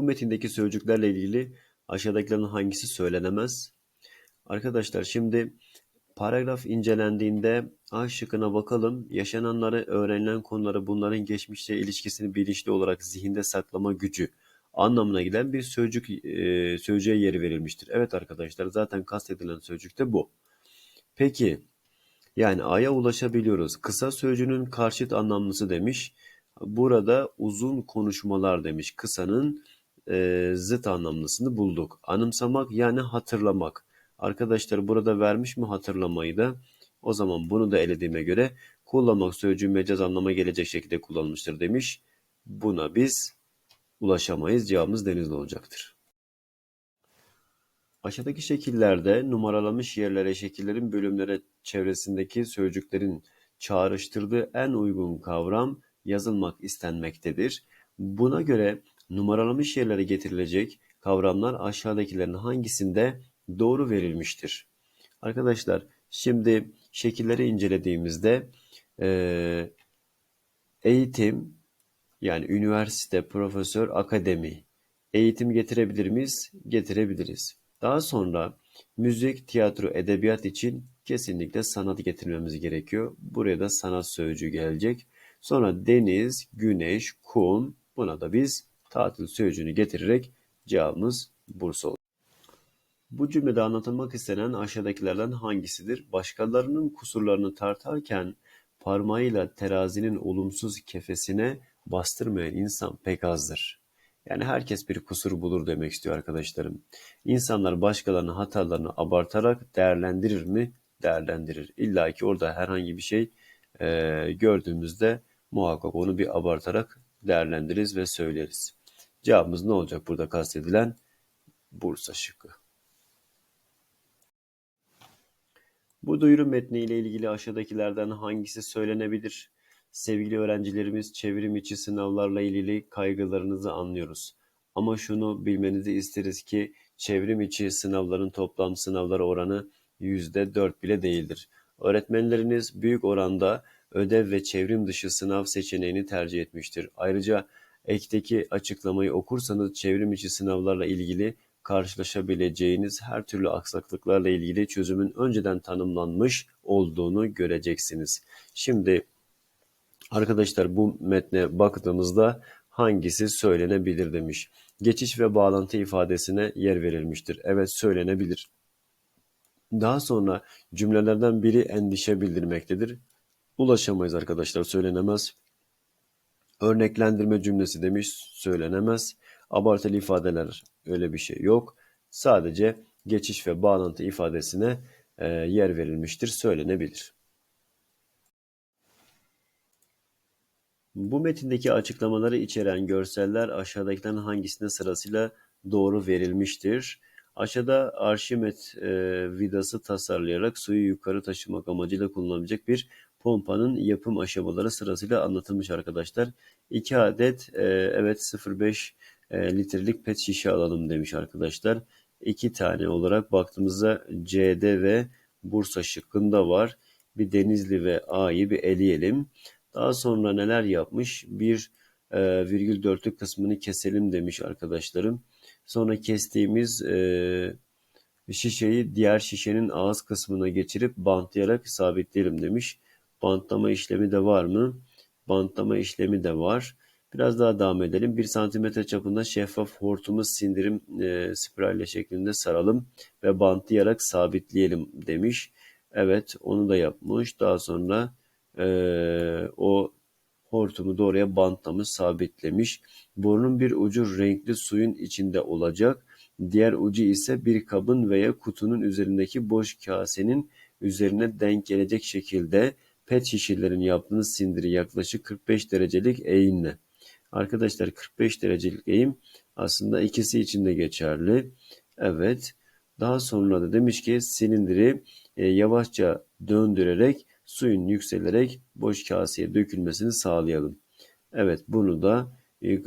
Bu metindeki sözcüklerle ilgili aşağıdakilerin hangisi söylenemez? Arkadaşlar şimdi paragraf incelendiğinde A şıkkına bakalım. Yaşananları, öğrenilen konuları, bunların geçmişte ilişkisini bilinçli olarak zihinde saklama gücü anlamına gelen bir sözcük e, sözcüğe yeri verilmiştir. Evet arkadaşlar zaten kastedilen sözcük de bu. Peki yani A'ya ulaşabiliyoruz. Kısa sözcüğünün karşıt anlamlısı demiş. Burada uzun konuşmalar demiş. Kısanın e, zıt anlamlısını bulduk. Anımsamak yani hatırlamak. Arkadaşlar burada vermiş mi hatırlamayı da? O zaman bunu da elediğime göre kullanmak sözcüğü mecaz anlama gelecek şekilde kullanılmıştır demiş. Buna biz ulaşamayız. Cevabımız denizli olacaktır. Aşağıdaki şekillerde numaralanmış yerlere şekillerin bölümlere çevresindeki sözcüklerin çağrıştırdığı en uygun kavram yazılmak istenmektedir. Buna göre numaralanmış yerlere getirilecek kavramlar aşağıdakilerin hangisinde doğru verilmiştir? Arkadaşlar şimdi şekilleri incelediğimizde eğitim yani üniversite, profesör, akademi eğitim getirebilir miyiz? Getirebiliriz. Daha sonra müzik, tiyatro, edebiyat için kesinlikle sanat getirmemiz gerekiyor. Buraya da sanat sözcüğü gelecek. Sonra deniz, güneş, kum buna da biz tatil sözcüğünü getirerek cevabımız Bursa olur. Bu cümlede anlatılmak istenen aşağıdakilerden hangisidir? Başkalarının kusurlarını tartarken parmağıyla terazinin olumsuz kefesine bastırmayan insan pek azdır. Yani herkes bir kusur bulur demek istiyor arkadaşlarım. İnsanlar başkalarının hatalarını abartarak değerlendirir mi? Değerlendirir. İlla ki orada herhangi bir şey e, gördüğümüzde muhakkak onu bir abartarak değerlendiririz ve söyleriz. Cevabımız ne olacak burada kastedilen? Bursa şıkkı. Bu duyuru metni ile ilgili aşağıdakilerden hangisi söylenebilir? Sevgili öğrencilerimiz, çevrim içi sınavlarla ilgili kaygılarınızı anlıyoruz. Ama şunu bilmenizi isteriz ki çevrim içi sınavların toplam sınavlar oranı %4 bile değildir. Öğretmenleriniz büyük oranda ödev ve çevrim dışı sınav seçeneğini tercih etmiştir. Ayrıca ekteki açıklamayı okursanız çevrim içi sınavlarla ilgili karşılaşabileceğiniz her türlü aksaklıklarla ilgili çözümün önceden tanımlanmış olduğunu göreceksiniz. Şimdi arkadaşlar bu metne baktığımızda hangisi söylenebilir demiş. Geçiş ve bağlantı ifadesine yer verilmiştir. Evet söylenebilir. Daha sonra cümlelerden biri endişe bildirmektedir. Ulaşamayız arkadaşlar söylenemez. Örneklendirme cümlesi demiş söylenemez. Abartılı ifadeler öyle bir şey yok. Sadece geçiş ve bağlantı ifadesine e, yer verilmiştir söylenebilir. Bu metindeki açıklamaları içeren görseller aşağıdakilerden hangisine sırasıyla doğru verilmiştir? Aşağıda Arşimet e, vidası tasarlayarak suyu yukarı taşımak amacıyla kullanılabilecek bir pompanın yapım aşamaları sırasıyla anlatılmış arkadaşlar. 2 adet e, evet 0.5 e, litrelik pet şişe alalım demiş arkadaşlar. 2 tane olarak baktığımızda C'de ve Bursa şıkkında var. Bir Denizli ve A'yı bir eleyelim. Daha sonra neler yapmış? Bir e, virgül dörtlük kısmını keselim demiş arkadaşlarım. Sonra kestiğimiz e, şişeyi diğer şişenin ağız kısmına geçirip bantlayarak sabitleyelim demiş. Bantlama işlemi de var mı? Bantlama işlemi de var. Biraz daha devam edelim. 1 cm çapında şeffaf hortumu sindirim e, spiralle şeklinde saralım ve bantlayarak sabitleyelim demiş. Evet onu da yapmış. Daha sonra e, o hortumu da oraya bantlamış, sabitlemiş. Borunun bir ucu renkli suyun içinde olacak. Diğer ucu ise bir kabın veya kutunun üzerindeki boş kasenin üzerine denk gelecek şekilde pet şişelerin yaptığınız sindiri yaklaşık 45 derecelik eğimle. Arkadaşlar 45 derecelik eğim aslında ikisi için de geçerli. Evet. Daha sonra da demiş ki silindiri e, yavaşça döndürerek suyun yükselerek boş kaseye dökülmesini sağlayalım. Evet bunu da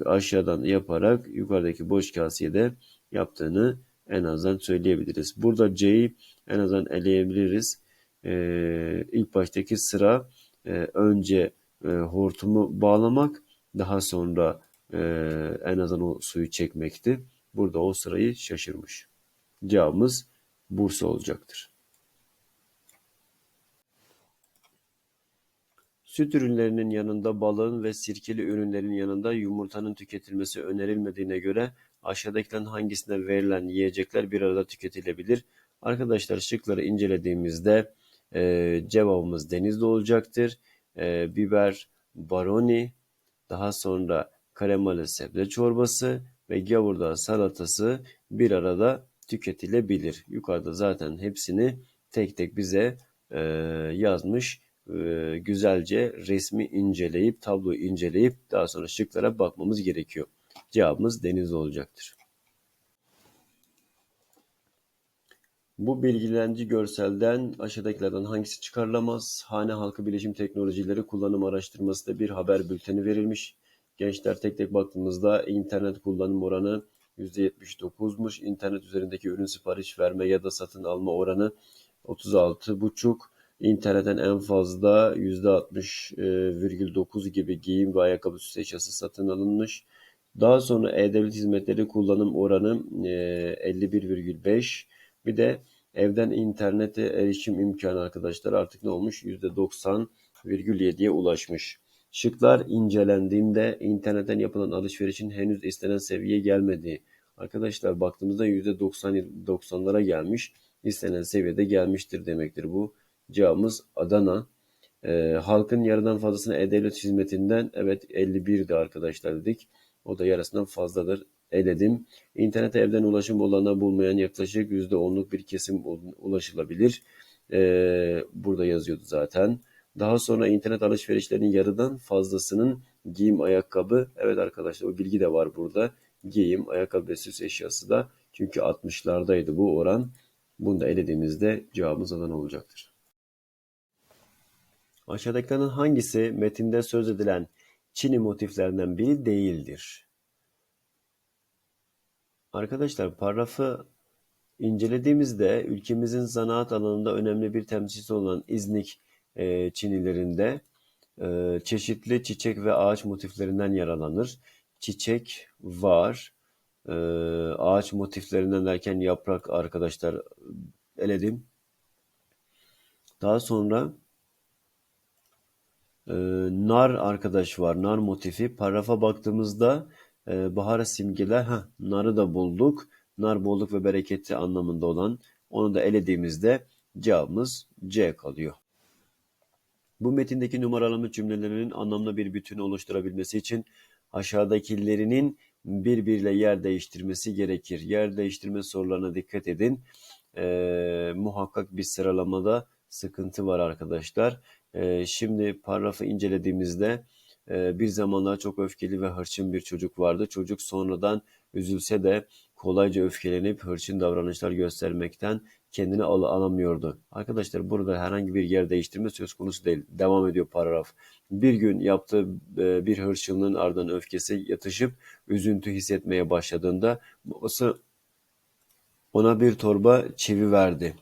aşağıdan yaparak yukarıdaki boş kaseye de yaptığını en azından söyleyebiliriz. Burada C'yi en azından eleyebiliriz. Ee, ilk baştaki sıra e, önce e, hortumu bağlamak daha sonra e, en azından o suyu çekmekti. Burada o sırayı şaşırmış. Cevabımız Bursa olacaktır. Süt ürünlerinin yanında balığın ve sirkeli ürünlerin yanında yumurtanın tüketilmesi önerilmediğine göre aşağıdakilerin hangisine verilen yiyecekler bir arada tüketilebilir? Arkadaşlar şıkları incelediğimizde e, cevabımız denizli olacaktır. E, biber, baroni, daha sonra kremalı sebze çorbası ve gavurdağ salatası bir arada tüketilebilir. Yukarıda zaten hepsini tek tek bize e, yazmış. E, güzelce resmi inceleyip, tabloyu inceleyip daha sonra şıklara bakmamız gerekiyor. Cevabımız deniz olacaktır. Bu bilgilendirici görselden aşağıdakilerden hangisi çıkarılamaz? Hane halkı bilişim teknolojileri kullanım araştırmasında bir haber bülteni verilmiş. Gençler tek tek baktığımızda internet kullanım oranı %79'muş. İnternet üzerindeki ürün sipariş verme ya da satın alma oranı 36,5. İnternetten en fazla %60,9 gibi giyim ve ayakkabı süs eşyası satın alınmış. Daha sonra e-devlet hizmetleri kullanım oranı 51,5. Bir de evden internete erişim imkanı arkadaşlar artık ne olmuş? %90,7'ye ulaşmış. Şıklar incelendiğinde internetten yapılan alışverişin henüz istenen seviyeye gelmediği. Arkadaşlar baktığımızda %90'lara gelmiş. İstenen seviyede gelmiştir demektir bu. Cevabımız Adana. Ee, halkın yarıdan fazlasını e-devlet hizmetinden evet 51'di arkadaşlar dedik. O da yarısından fazladır eledim. İnternete evden ulaşım olana bulmayan yaklaşık %10'luk bir kesim ulaşılabilir. Ee, burada yazıyordu zaten. Daha sonra internet alışverişlerinin yarıdan fazlasının giyim, ayakkabı. Evet arkadaşlar o bilgi de var burada. Giyim, ayakkabı ve süs eşyası da. Çünkü 60'lardaydı bu oran. Bunu da elediğimizde cevabımız Adana olacaktır. Aşağıdakilerin hangisi metinde söz edilen Çin'i motiflerinden biri değildir? Arkadaşlar paragrafı incelediğimizde ülkemizin zanaat alanında önemli bir temsilcisi olan İznik e, Çinilerinde e, çeşitli çiçek ve ağaç motiflerinden yaralanır. Çiçek var, e, ağaç motiflerinden derken yaprak arkadaşlar eledim. Daha sonra e, nar arkadaş var, nar motifi. Paragrafa baktığımızda e, bahara simgeler, ha narı da bulduk. Nar bolluk ve bereketi anlamında olan onu da elediğimizde cevabımız C kalıyor. Bu metindeki numaralama cümlelerinin anlamlı bir bütün oluşturabilmesi için aşağıdakilerinin birbiriyle yer değiştirmesi gerekir. Yer değiştirme sorularına dikkat edin. E, muhakkak bir sıralamada sıkıntı var arkadaşlar. E, şimdi paragrafı incelediğimizde bir zamanlar çok öfkeli ve hırçın bir çocuk vardı. Çocuk sonradan üzülse de kolayca öfkelenip hırçın davranışlar göstermekten kendini al alamıyordu. Arkadaşlar burada herhangi bir yer değiştirme söz konusu değil. Devam ediyor paragraf. Bir gün yaptığı bir hırçınlığın ardından öfkesi yatışıp üzüntü hissetmeye başladığında babası ona bir torba çivi verdi.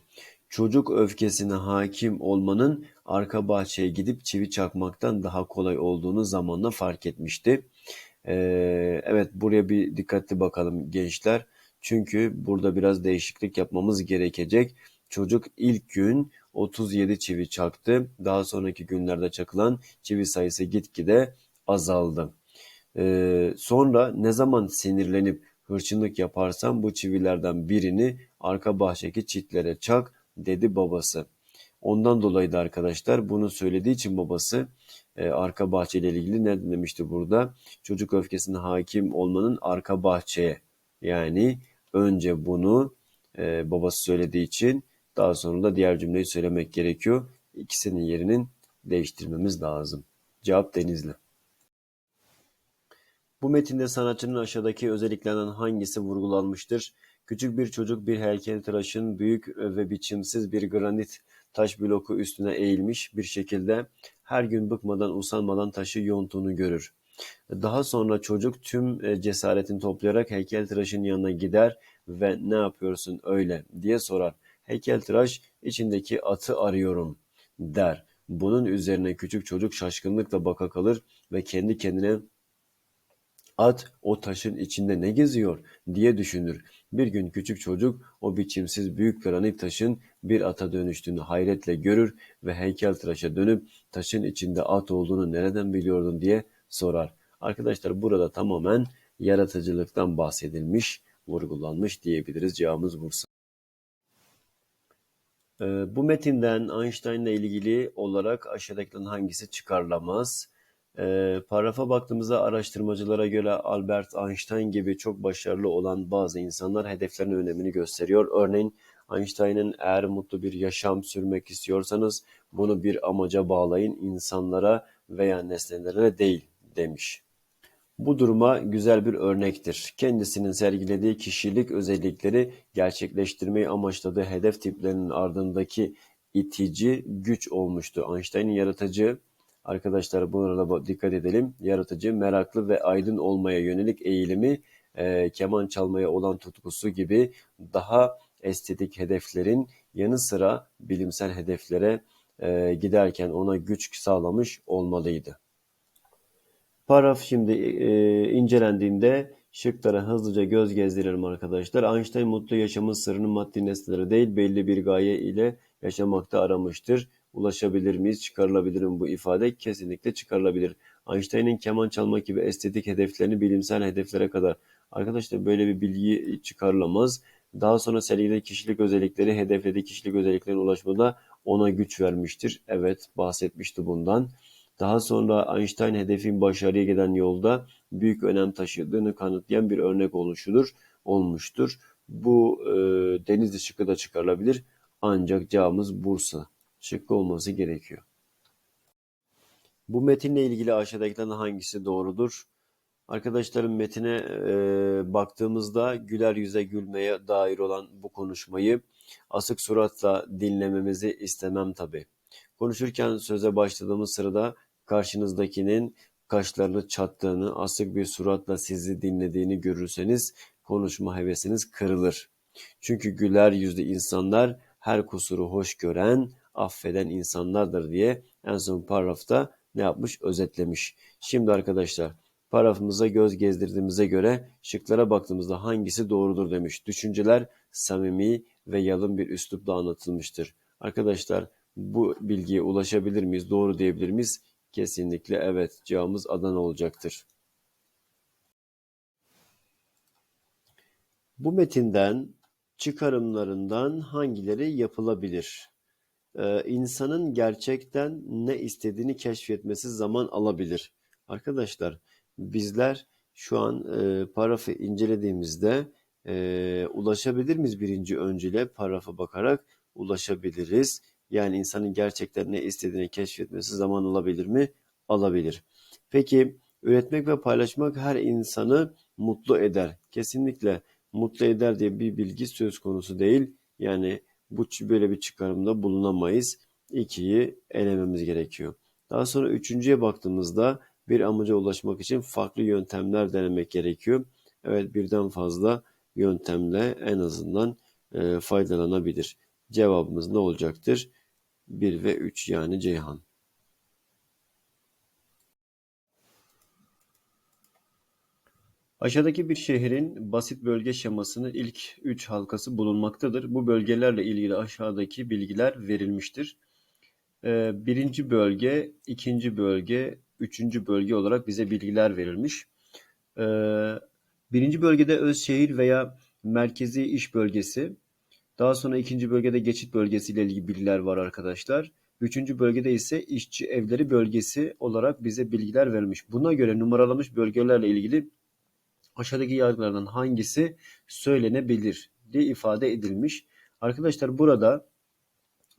Çocuk öfkesine hakim olmanın arka bahçeye gidip çivi çakmaktan daha kolay olduğunu zamanla fark etmişti. Ee, evet buraya bir dikkatli bakalım gençler. Çünkü burada biraz değişiklik yapmamız gerekecek. Çocuk ilk gün 37 çivi çaktı. Daha sonraki günlerde çakılan çivi sayısı gitgide azaldı. Ee, sonra ne zaman sinirlenip hırçınlık yaparsam bu çivilerden birini arka bahçedeki çitlere çak dedi babası. Ondan dolayı da arkadaşlar bunu söylediği için babası e, arka bahçeyle ilgili ne demişti burada? Çocuk öfkesine hakim olmanın arka bahçeye yani önce bunu e, babası söylediği için daha sonra da diğer cümleyi söylemek gerekiyor. İkisinin yerinin değiştirmemiz lazım. Cevap Denizli. Bu metinde sanatçının aşağıdaki özelliklerinden hangisi vurgulanmıştır? Küçük bir çocuk bir heykeltıraşın büyük ve biçimsiz bir granit taş bloku üstüne eğilmiş bir şekilde her gün bıkmadan usanmadan taşı yontuğunu görür. Daha sonra çocuk tüm e, cesaretini toplayarak heykeltıraşın yanına gider ve ne yapıyorsun öyle diye sorar. Heykeltıraş içindeki atı arıyorum der. Bunun üzerine küçük çocuk şaşkınlıkla baka kalır ve kendi kendine At o taşın içinde ne geziyor diye düşünür. Bir gün küçük çocuk o biçimsiz büyük granit taşın bir ata dönüştüğünü hayretle görür ve heykeltıraşa dönüp taşın içinde at olduğunu nereden biliyordun diye sorar. Arkadaşlar burada tamamen yaratıcılıktan bahsedilmiş, vurgulanmış diyebiliriz. Cevabımız Bursa. Ee, bu metinden Einstein'la ilgili olarak aşağıdakilerin hangisi çıkarılamaz? Ee, paragrafa baktığımızda araştırmacılara göre Albert Einstein gibi çok başarılı olan bazı insanlar hedeflerin önemini gösteriyor. Örneğin Einstein'ın eğer mutlu bir yaşam sürmek istiyorsanız bunu bir amaca bağlayın insanlara veya nesnelere değil demiş. Bu duruma güzel bir örnektir. Kendisinin sergilediği kişilik özellikleri gerçekleştirmeyi amaçladığı hedef tiplerinin ardındaki itici güç olmuştu. Einstein'ın yaratıcı, arkadaşlar buna da dikkat edelim, yaratıcı, meraklı ve aydın olmaya yönelik eğilimi, e, keman çalmaya olan tutkusu gibi daha estetik hedeflerin yanı sıra bilimsel hedeflere e, giderken ona güç sağlamış olmalıydı. Paragraf şimdi e, incelendiğinde şıklara hızlıca göz gezdiririm arkadaşlar. Einstein mutlu yaşamın sırrını maddi nesnelere değil belli bir gaye ile yaşamakta aramıştır. Ulaşabilir miyiz? Çıkarılabilir mi bu ifade? Kesinlikle çıkarılabilir. Einstein'ın keman çalmak gibi estetik hedeflerini bilimsel hedeflere kadar. Arkadaşlar böyle bir bilgi çıkarılamaz. Daha sonra sergilediği kişilik özellikleri hedeflediği kişilik özelliklerine ulaşmada ona güç vermiştir. Evet bahsetmişti bundan. Daha sonra Einstein hedefin başarıya giden yolda büyük önem taşıdığını kanıtlayan bir örnek oluşudur, olmuştur. Bu e, Denizli şıkkı da çıkarılabilir. Ancak cevabımız Bursa şıkkı olması gerekiyor. Bu metinle ilgili aşağıdakilerden hangisi doğrudur? Arkadaşlarım metine e, baktığımızda güler yüze gülmeye dair olan bu konuşmayı asık suratla dinlememizi istemem tabi. Konuşurken söze başladığımız sırada karşınızdakinin kaşlarını çattığını, asık bir suratla sizi dinlediğini görürseniz konuşma hevesiniz kırılır. Çünkü güler yüzlü insanlar her kusuru hoş gören, affeden insanlardır diye en son paragrafta ne yapmış? Özetlemiş. Şimdi arkadaşlar paragrafımıza göz gezdirdiğimize göre şıklara baktığımızda hangisi doğrudur demiş. Düşünceler samimi ve yalın bir üslupla anlatılmıştır. Arkadaşlar bu bilgiye ulaşabilir miyiz? Doğru diyebilir miyiz? Kesinlikle evet. Cevabımız Adana olacaktır. Bu metinden çıkarımlarından hangileri yapılabilir? Ee, insanın gerçekten ne istediğini keşfetmesi zaman alabilir. Arkadaşlar bizler şu an e, paragrafı incelediğimizde e, ulaşabilir miyiz birinci öncüle paragrafa bakarak ulaşabiliriz. Yani insanın gerçekten ne istediğini keşfetmesi zaman alabilir mi? Alabilir. Peki üretmek ve paylaşmak her insanı mutlu eder. Kesinlikle mutlu eder diye bir bilgi söz konusu değil. Yani bu böyle bir çıkarımda bulunamayız. İkiyi elememiz gerekiyor. Daha sonra üçüncüye baktığımızda bir amaca ulaşmak için farklı yöntemler denemek gerekiyor. Evet birden fazla yöntemle en azından e, faydalanabilir. Cevabımız ne olacaktır? 1 ve 3 yani Ceyhan. Aşağıdaki bir şehrin basit bölge şemasının ilk 3 halkası bulunmaktadır. Bu bölgelerle ilgili aşağıdaki bilgiler verilmiştir. Ee, birinci bölge, ikinci bölge, üçüncü bölge olarak bize bilgiler verilmiş. Ee, birinci bölgede öz şehir veya merkezi iş bölgesi, daha sonra ikinci bölgede geçit bölgesi ile ilgili bilgiler var arkadaşlar. Üçüncü bölgede ise işçi evleri bölgesi olarak bize bilgiler verilmiş. Buna göre numaralamış bölgelerle ilgili aşağıdaki yargılardan hangisi söylenebilir diye ifade edilmiş. Arkadaşlar burada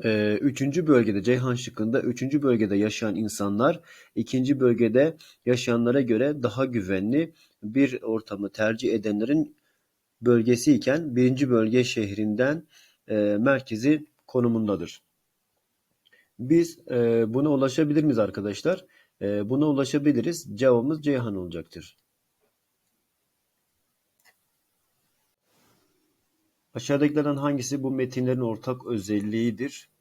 e, üçüncü bölgede Ceyhan şıkkında üçüncü bölgede yaşayan insanlar ikinci bölgede yaşayanlara göre daha güvenli bir ortamı tercih edenlerin bölgesi iken birinci bölge şehrinden e, merkezi konumundadır. Biz e, buna ulaşabilir miyiz arkadaşlar? E, buna ulaşabiliriz. Cevabımız Ceyhan olacaktır. Aşağıdakilerden hangisi bu metinlerin ortak özelliğidir?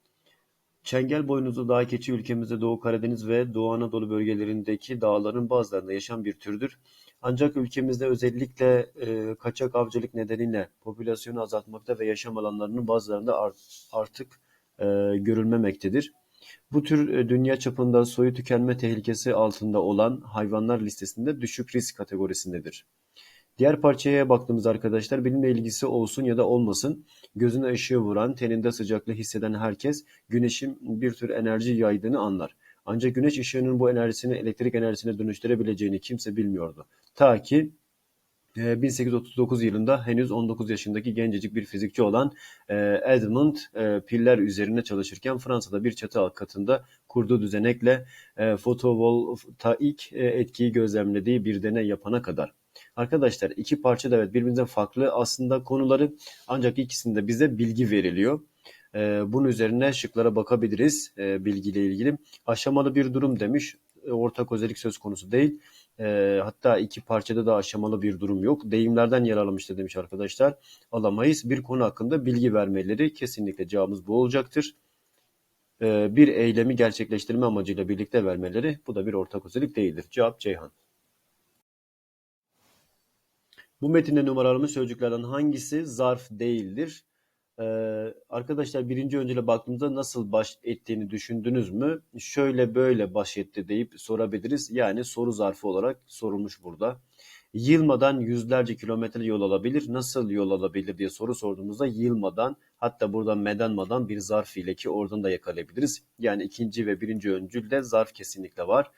Çengelboynuzlu dağ keçi ülkemizde Doğu Karadeniz ve Doğu Anadolu bölgelerindeki dağların bazılarında yaşayan bir türdür. Ancak ülkemizde özellikle e, kaçak avcılık nedeniyle popülasyonu azaltmakta ve yaşam alanlarının bazılarında art- artık e, görülmemektedir. Bu tür e, dünya çapında soyu tükenme tehlikesi altında olan hayvanlar listesinde düşük risk kategorisindedir. Diğer parçaya baktığımız arkadaşlar benimle ilgisi olsun ya da olmasın gözüne ışığı vuran, teninde sıcaklığı hisseden herkes güneşin bir tür enerji yaydığını anlar. Ancak güneş ışığının bu enerjisini elektrik enerjisine dönüştürebileceğini kimse bilmiyordu. Ta ki e, 1839 yılında henüz 19 yaşındaki gencecik bir fizikçi olan e, Edmund e, piller üzerine çalışırken Fransa'da bir çatı alt katında kurduğu düzenekle e, fotovoltaik e, etkiyi gözlemlediği bir deney yapana kadar. Arkadaşlar iki parça da evet birbirinden farklı aslında konuları ancak ikisinde bize bilgi veriliyor. Ee, bunun üzerine şıklara bakabiliriz e, bilgiyle ilgili. Aşamalı bir durum demiş. E, Ortak özellik söz konusu değil. E, hatta iki parçada da aşamalı bir durum yok. Deyimlerden yer almıştır demiş arkadaşlar. Alamayız. Bir konu hakkında bilgi vermeleri kesinlikle cevabımız bu olacaktır. E, bir eylemi gerçekleştirme amacıyla birlikte vermeleri bu da bir ortak özellik değildir. Cevap Ceyhan. Bu metinde numaralanmış sözcüklerden hangisi zarf değildir? Ee, arkadaşlar birinci öncele baktığımızda nasıl baş ettiğini düşündünüz mü? Şöyle böyle baş etti deyip sorabiliriz. Yani soru zarfı olarak sorulmuş burada. Yılmadan yüzlerce kilometre yol alabilir. Nasıl yol alabilir diye soru sorduğumuzda yılmadan hatta buradan medanmadan bir zarf ile ki oradan da yakalayabiliriz. Yani ikinci ve birinci öncülde zarf kesinlikle var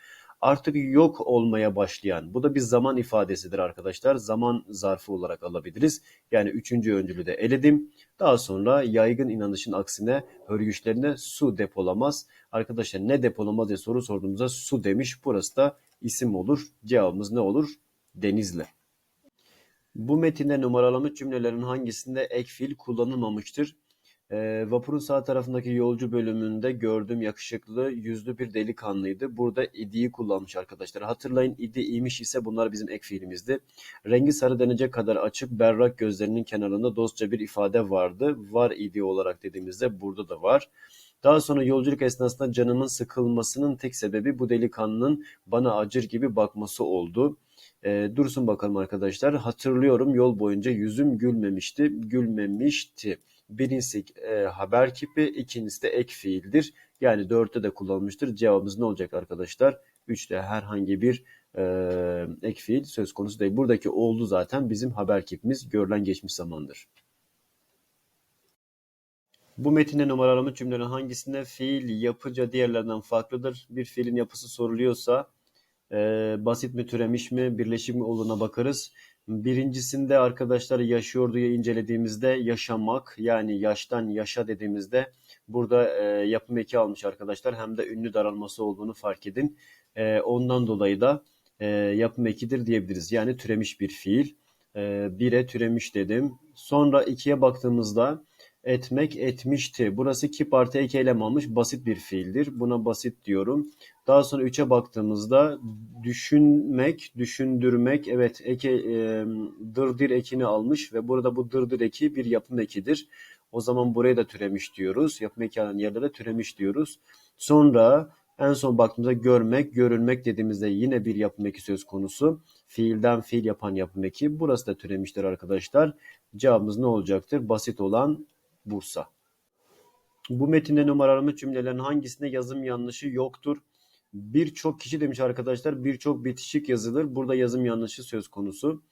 artık yok olmaya başlayan. Bu da bir zaman ifadesidir arkadaşlar. Zaman zarfı olarak alabiliriz. Yani üçüncü öncülü de eledim. Daha sonra yaygın inanışın aksine hörgüçlerine su depolamaz. Arkadaşlar ne depolamaz diye soru sorduğumuzda su demiş. Burası da isim olur. Cevabımız ne olur? Denizli. Bu metinde numaralamış cümlelerin hangisinde ek fiil kullanılmamıştır? E, vapurun sağ tarafındaki yolcu bölümünde gördüğüm yakışıklı yüzlü bir delikanlıydı. Burada idiyi kullanmış arkadaşlar. Hatırlayın idi imiş ise bunlar bizim ek fiilimizdi. Rengi sarı denecek kadar açık berrak gözlerinin kenarında dostça bir ifade vardı. Var idi olarak dediğimizde burada da var. Daha sonra yolculuk esnasında canımın sıkılmasının tek sebebi bu delikanlının bana acır gibi bakması oldu. E, dursun bakalım arkadaşlar. Hatırlıyorum yol boyunca yüzüm gülmemişti. Gülmemişti. Birincisi e, haber kipi, ikincisi de ek fiildir. Yani dörtte de kullanılmıştır. Cevabımız ne olacak arkadaşlar? Üçte herhangi bir e, ek fiil söz konusu değil. Buradaki oldu zaten bizim haber kipimiz görülen geçmiş zamandır. Bu metinde numaralama cümlelerin hangisinde fiil yapıca diğerlerinden farklıdır? Bir fiilin yapısı soruluyorsa e, basit mi türemiş mi birleşik mi olduğuna bakarız. Birincisinde arkadaşlar yaşıyor diye incelediğimizde yaşamak yani yaştan yaşa dediğimizde burada e, yapım eki almış arkadaşlar. Hem de ünlü daralması olduğunu fark edin. E, ondan dolayı da e, yapım ekidir diyebiliriz. Yani türemiş bir fiil. E, bire türemiş dedim. Sonra ikiye baktığımızda etmek etmişti. Burası ki parti ek eylem almış basit bir fiildir. Buna basit diyorum. Daha sonra 3'e baktığımızda düşünmek, düşündürmek evet eke e, dırdır ekini almış ve burada bu dırdır eki bir yapım ekidir. O zaman buraya da türemiş diyoruz. Yapım eki alan yerlere türemiş diyoruz. Sonra en son baktığımızda görmek, görülmek dediğimizde yine bir yapım eki söz konusu. Fiilden fiil yapan yapım eki. Burası da türemiştir arkadaşlar. Cevabımız ne olacaktır? Basit olan Bursa. Bu metinde numaralanmış cümlelerin hangisinde yazım yanlışı yoktur? Birçok kişi demiş arkadaşlar birçok bitişik yazılır. Burada yazım yanlışı söz konusu.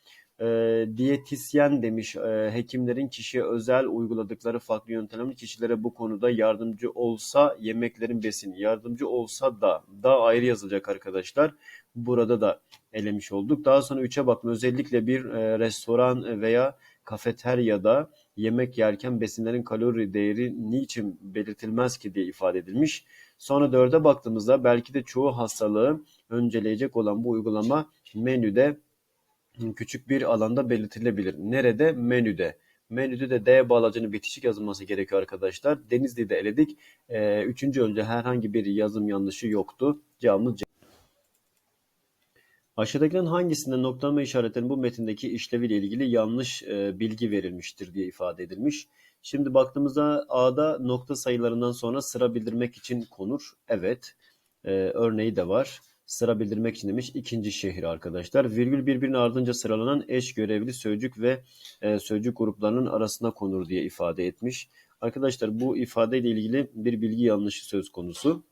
E, diyetisyen demiş e, hekimlerin kişiye özel uyguladıkları farklı yöntemler kişilere bu konuda yardımcı olsa yemeklerin besini yardımcı olsa da da ayrı yazılacak arkadaşlar. Burada da elemiş olduk. Daha sonra 3'e bakma özellikle bir e, restoran veya kafeteryada yemek yerken besinlerin kalori değeri niçin belirtilmez ki diye ifade edilmiş. Sonra dörde baktığımızda belki de çoğu hastalığı önceleyecek olan bu uygulama menüde küçük bir alanda belirtilebilir. Nerede? Menüde. Menüde de D bağlacının bitişik yazılması gerekiyor arkadaşlar. Denizli'yi de eledik. Ee, üçüncü önce herhangi bir yazım yanlışı yoktu. Cevabımız. Aşağıdakilerin hangisinde noktalama işaretlerinin bu metindeki işleviyle ilgili yanlış e, bilgi verilmiştir diye ifade edilmiş. Şimdi baktığımızda A'da nokta sayılarından sonra sıra bildirmek için konur. Evet. E, örneği de var. Sıra bildirmek için demiş ikinci şehir arkadaşlar. Virgül birbirine ardınca sıralanan eş görevli sözcük ve e, sözcük gruplarının arasına konur diye ifade etmiş. Arkadaşlar bu ifadeyle ilgili bir bilgi yanlışı söz konusu.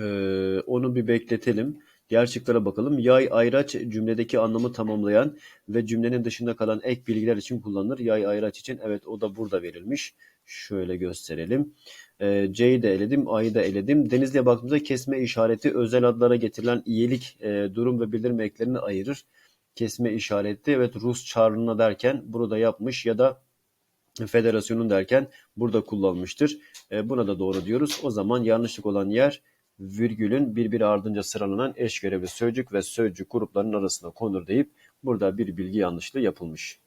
Ee, onu bir bekletelim. Diğer bakalım. Yay ayraç cümledeki anlamı tamamlayan ve cümlenin dışında kalan ek bilgiler için kullanılır. Yay ayraç için evet o da burada verilmiş. Şöyle gösterelim. Ee, C'yi de eledim, A'yı da eledim. Denizli'ye baktığımızda kesme işareti özel adlara getirilen iyilik, e, durum ve bildirim eklerini ayırır. Kesme işareti evet Rus çağrına derken burada yapmış ya da federasyonun derken burada kullanmıştır. E, buna da doğru diyoruz. O zaman yanlışlık olan yer virgülün birbiri ardınca sıralanan eş görevli sözcük ve sözcük gruplarının arasına konur deyip burada bir bilgi yanlışlığı yapılmış.